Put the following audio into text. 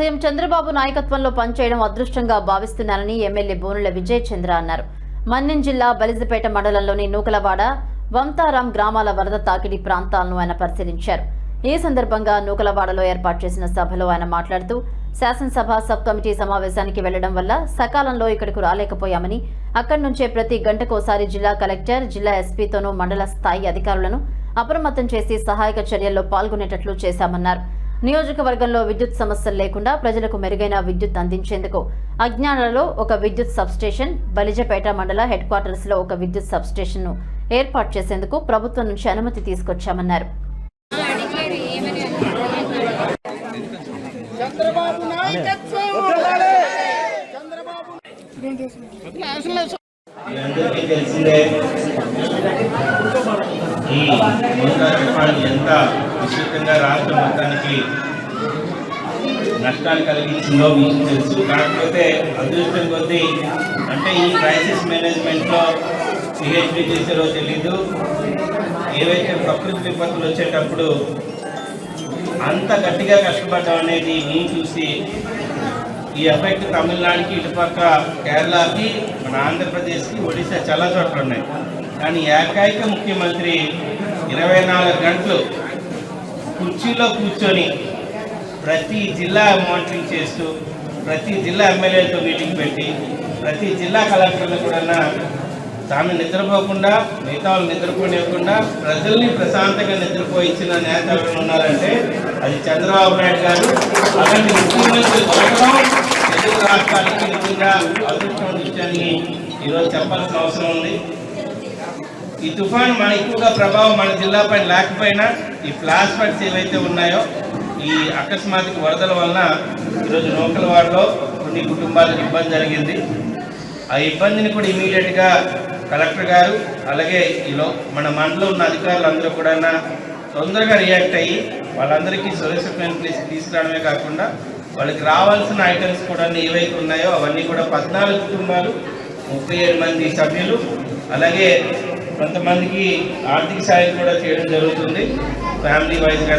CM Chandrababu నాయకత్వంలో పనిచేయడం అదృష్టంగా భావిస్తున్నానని ఎమ్మెల్యే బోనుల విజయ్ చంద్ర అన్నారు. మన్యం జిల్లా బలిజపేట మండలంలోని నూకలవాడ వంతారాం గ్రామాల వరద తాకిడి ప్రాంతాలను ఆయన పరిశీలించారు. ఈ సందర్భంగా నూకలవాడలో ఏర్పాటు చేసిన సభలో ఆయన మాట్లాడుతూ శాసనసభ సబ్ కమిటీ సమావేశానికి వెళ్ళడం వల్ల సకాలంలో ఇక్కడకు రాలేకపోయామని అక్కడి నుంచే ప్రతి గంటకోసారి జిల్లా కలెక్టర్ జిల్లా ఎస్పీతోనూ మండల స్థాయి అధికారులను అప్రమత్తం చేసి సహాయక చర్యల్లో పాల్గొనేటట్లు చేశామన్నారు. నియోజకవర్గంలో విద్యుత్ సమస్యలు లేకుండా ప్రజలకు మెరుగైన విద్యుత్ అందించేందుకు అజ్ఞానాలలో ఒక విద్యుత్ సబ్స్టేషన్ బలిజపేట మండల హెడ్ క్వార్టర్స్లో ఒక విద్యుత్ సబ్స్టేషన్ను ఏర్పాటు చేసేందుకు ప్రభుత్వం నుంచి అనుమతి తీసుకొచ్చామన్నారు. మీ అందరికీ తెలిసిందే ఈ నూతన ఎంత విస్తృతంగా రాష్ట్ర మొత్తానికి నష్టాలు కలిగించిందో మీకు తెలుసు. కాకపోతే అదృష్టం కొద్దీ అంటే ఈ క్రైసిస్ మేనేజ్మెంట్లో పిహెచ్డి చేసారో తెలీదు. ఏవైతే ప్రకృతి విపత్తులు వచ్చేటప్పుడు అంత గట్టిగా కష్టపడడం అనేది నేను చూసి ఈ ఎఫెక్ట్ తమిళనాడుకి ఇటుపక్క కేరళకి మన ఆంధ్రప్రదేశ్కి ఒడిశా చాలా చోట్ల ఉన్నాయి. కానీ ఏకైక ముఖ్యమంత్రి ఇరవై నాలుగు గంటలు కుర్చీలో కూర్చొని ప్రతి జిల్లా మానిటరింగ్ చేస్తూ ప్రతి జిల్లా ఎమ్మెల్యేలతో మీటింగ్ పెట్టి ప్రతి జిల్లా కలెక్టర్లు కూడా తాను నిద్రపోకుండా మిగతా వాళ్ళు నిద్రపోనివ్వకుండా ప్రజల్ని ప్రశాంతంగా నిద్రపోయించిన నేత ఉన్నారంటే అది చంద్రబాబు నాయుడు గారు. అలాంటి ముఖ్యమంత్రి దొరకడం తెలుగు రాష్ట్రాలకి నిజంగా అదృష్టం విషయాన్ని ఈరోజు చెప్పాల్సిన అవసరం ఉంది. ఈ తుఫాను మన ఎక్కువగా ప్రభావం మన జిల్లా పైన లేకపోయినా ఈ ఫ్లాష్ ఫ్లడ్స్ ఏవైతే ఉన్నాయో ఈ అకస్మాత్తుక వరదల వలన ఈరోజు నూకలవాడలో కొన్ని కుటుంబాలకు ఇబ్బంది జరిగింది. ఆ ఇబ్బందిని కూడా ఇమీడియట్గా కలెక్టర్ గారు అలాగే ఈలో మన మండలం ఉన్న అధికారులు అందరూ కూడా తొందరగా రియాక్ట్ అయ్యి వాళ్ళందరికీ సురక్షితమైన ప్లేస్ తీసుకురావడమే కాకుండా వాళ్ళకి రావాల్సిన ఐటమ్స్ కూడా ఏవైతే ఉన్నాయో అవన్నీ కూడా పద్నాలుగు కుటుంబాలు ముప్పై ఏడు మంది సభ్యులు అలాగే కొంతమందికి ఆర్థిక సాయం కూడా చేయడం జరుగుతుంది. ఫ్యామిలీ వైజ్గా